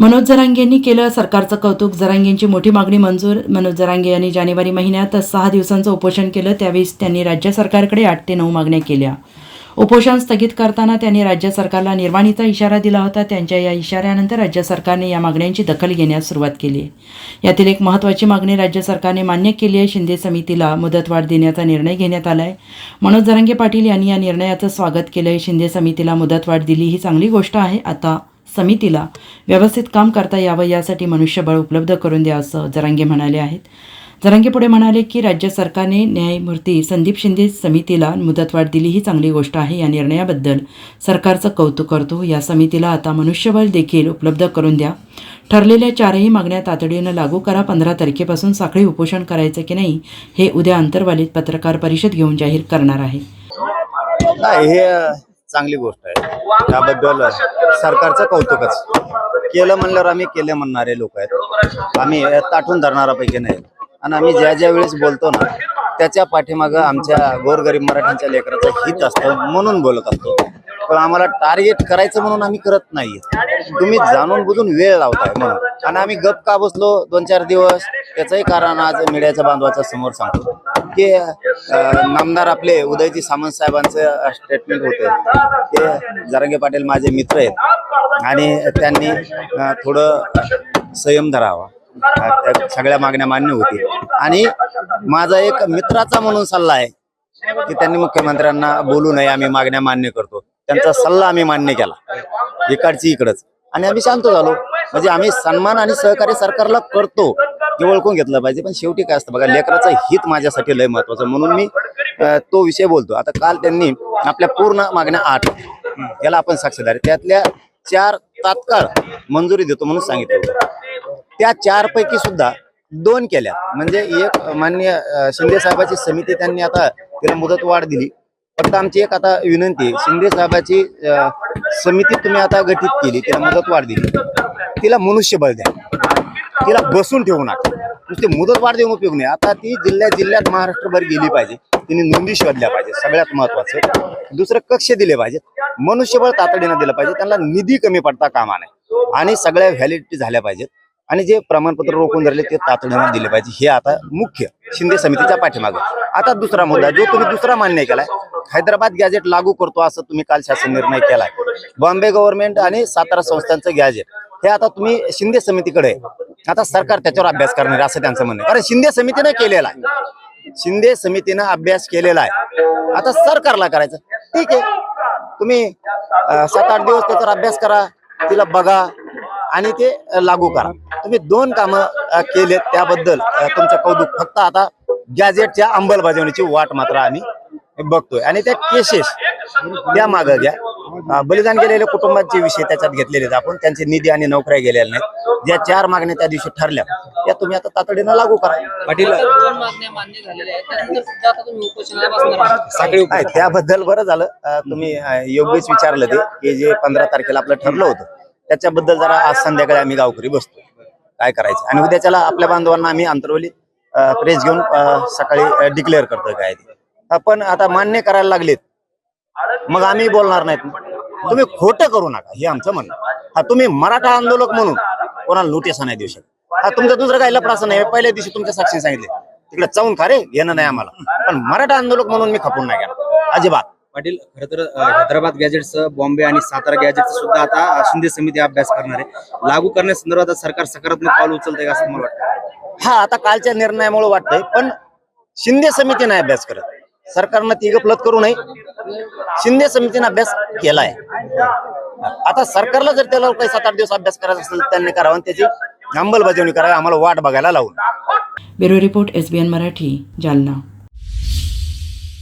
मनोज जरांगे यांनी केलं सरकारचं कौतुक. जरांगेंची मोठी मागणी मंजूर. मनोज जरांगे यांनी जानेवारी महिन्यात सहा दिवसांचं उपोषण केलं. त्यावेळेस त्यांनी राज्य सरकारकडे आठ ते नऊ मागण्या केल्या. उपोषण स्थगित करताना त्यांनी राज्य सरकारला निर्वाणीचा इशारा दिला होता. त्यांच्या या इशाऱ्यानंतर राज्य सरकारने या मागण्यांची दखल घेण्यास सुरुवात केली. यातील एक महत्त्वाची मागणी राज्य सरकारने मान्य केली आहे. शिंदे समितीला मुदतवाढ देण्याचा निर्णय घेण्यात आला आहे मनोज जरांगे पाटील यांनी या निर्णयाचं स्वागत केलं आहे शिंदे समितीला मुदतवाढ दिली ही चांगली गोष्ट आहे. आता समितीला व्यवस्थित काम करता यावं यासाठी मनुष्यबळ उपलब्ध करून द्या असं जरांगे म्हणाले आहेत. जरांगे पुढे म्हणाले की राज्य सरकारने न्यायमूर्ती संदीप शिंदे समितीला मुदतवाढ दिली ही चांगली गोष्ट आहे. या निर्णयाबद्दल सरकारचं कौतुक करतो. या समितीला आता मनुष्यबळ देखील उपलब्ध करून द्या. ठरलेल्या चारही मागण्या तातडीनं लागू करा. पंधरा तारखेपासून साखळी उपोषण करायचं की नाही हे उद्या अंतर्वालीत पत्रकार परिषद घेऊन जाहीर करणार आहे. चांगली गोष्ट आहे. त्याबद्दल सरकारचं कौतुकच. केलं म्हणल्यावर आम्ही केले म्हणणारे लोक आहेत. आम्ही ताठून धरणारापैकी नाही. आणि आम्ही ज्या ज्या वेळेस बोलतो ना त्याच्या पाठीमागं आमच्या गोरगरीब मराठ्यांच्या लेकराचं हित असतं म्हणून बोलत असतो. पण आम्हाला टार्गेट करायचं म्हणून आम्ही करत नाहीये. तुम्ही जाणून बुजून वेळ लावताय म्हणून. आणि आम्ही गप का बसलो दोन चार दिवस त्याचंही कारण आज मीडियाच्या बांधवाच्या समोर सांगतो. की नामदार आपले उदयजी सामंत साहेबांचं स्टेटमेंट होतं. ते जारंगे पाटील माझे मित्र आहेत. आणि त्यांनी थोडं संयम धरावा. सगळ्या मागण्या मान्य होतील. आणि माझा एक मित्राचा म्हणून सल्ला आहे की त्यांनी मुख्यमंत्र्यांना बोलू नये आम्ही मागण्या मान्य करतो. त्यांचा सल्ला आम्ही मान्य केला. इकडची इकडच. आणि आम्ही शांत झालो. म्हणजे आम्ही सन्मान आणि सहकार्य सरकारला करतो हे ओळखून घेतलं पाहिजे. पण शेवटी काय असतं बघा लेकराचं हित माझ्यासाठी लय महत्वाचं म्हणून मी तो विषय बोलतो. आता काल त्यांनी आपल्या पूर्ण मागण्या आठ. याला आपण साक्षीदार त्यातल्या चार तात्काळ मंजुरी देतो म्हणून सांगितलं. त्या चार पैकी सुद्धा दोन केल्या. म्हणजे एक मान्य शिंदे साहेबाची समिती त्यांनी आता तिला मुदतवाढ दिली. फक्त आमची एक आता विनंती आहे. शिंदे साहेबाची समिती तुम्ही आता गठीत केली तिला मुदतवाढ दिली तिला मनुष्यबळ द्या. तिला बसून ठेवू नका. नुसती मुदतवाढ देऊन उपयोग नाही. आता ती जिल्ह्यात जिल्ह्यात महाराष्ट्रभर गेली पाहिजे. तिने नोंदी शोधल्या पाहिजे सगळ्यात महत्वाचं दुसरं कक्ष दिले पाहिजेत. मनुष्यबळ तातडीनं दिलं पाहिजे. त्यांना निधी कमी पडता कामा नाही आणि सगळ्या व्हॅलिडिटी झाल्या पाहिजेत. आणि जे प्रमाणपत्र रोखून धरले ते तातडीनं दिले पाहिजे. हे आता मुख्य शिंदे समितीच्या पाठीमागं आता दुसरा मुद्दा जो तुम्ही दुसरा मान्य केलाय हैदराबाद गॅजेट लागू करतो असं तुम्ही काल शासन निर्णय केलाय. बॉम्बे गव्हर्नमेंट आणि सातारा संस्थांचं गॅजेट हे आता तुम्ही शिंदे समितीकडे आता सरकार त्याच्यावर अभ्यास करणार असं त्यांचं म्हणणं कारण शिंदे समितीने केलेला आहे. शिंदे समितीनं अभ्यास केलेला आहे. आता सरकारला करायचं. ठीक आहे. तुम्ही सात आठ दिवस त्याच्यावर अभ्यास करा तिला बघा आणि ते लागू करा. तुम्ही दोन कामं केलेत त्याबद्दल तुमचं कौतुक. फक्त आता गॅजेटच्या अंमलबजावणीची वाट मात्र आम्ही बघतोय. आणि त्या केसेस त्या मागं घ्या. बलिदान गेलेल्या कुटुंबाचे विषय त्याच्यात घेतलेले आहेत आपण. त्यांचे निधी आणि नोकऱ्या गेलेल्या नाहीत. ज्या चार मागण्या त्या दिवशी ठरल्या. त्या तुम्ही आता तातडीनं लागू करा. पाटील. दोन मागण्या मान्य झालेल्या आहेत. त्यानंतर सुद्धा आता तुम्ही उपोषणाला बसणार आहात. साखळी नाही त्याबद्दल बरं झालं. तुम्ही योग्यच विचारलं ते की जे पंधरा तारखेला आपलं ठरलं होतं. त्याच्याबद्दल जरा आज संध्याकाळी आम्ही गावकरी बसतो. काय करायचं? आणि उद्याच्याला आपल्या बांधवांना आम्ही अंतरवली प्रेस घेऊन सकाळी डिक्लेअर करतोय काय ते. आपण आता मान्य करायला लागलेत. मग आम्ही बोलणार नाहीत. तुम्ही खोटं करू नका हे आमचं म्हणणं हा तुम्ही मराठा आंदोलक म्हणून कोणाला नोटीस नाही देऊ शकत. हा तुमचं दुसरं काही लफड नाही. पहिल्या दिवशी तुमच्या साक्षी सांगितले. तिकडे चावून खा रे घेणं नाही आम्हाला. पण मराठा आंदोलक म्हणून मी खपून नाही गेला अजिबात. पाटील खर तर हैदराबाद गॅजेटचं बॉम्बे आणि सातारा गॅजेटचं सुद्धा आता शिंदे समिती अभ्यास करणार आहे. लागू करण्यासंदर्भात सरकार सकारात्मक पाऊल उचलत आहे असं मला वाटतं? हा आता कालच्या निर्णयामुळे वाटतंय पण शिंदे समितीने अभ्यास करत. सरकारनं ती गपलत करू नये. शिंदे समितीने अभ्यास केलाय. आता सरकारला जर त्याला काही सात आठ दिवस अभ्यास करायचा असेल त्यांनी करावा आणि त्याची अंमलबजावणी करावी. आम्हाला वाट बघायला लावून. Bureau report S Marathi Jalna.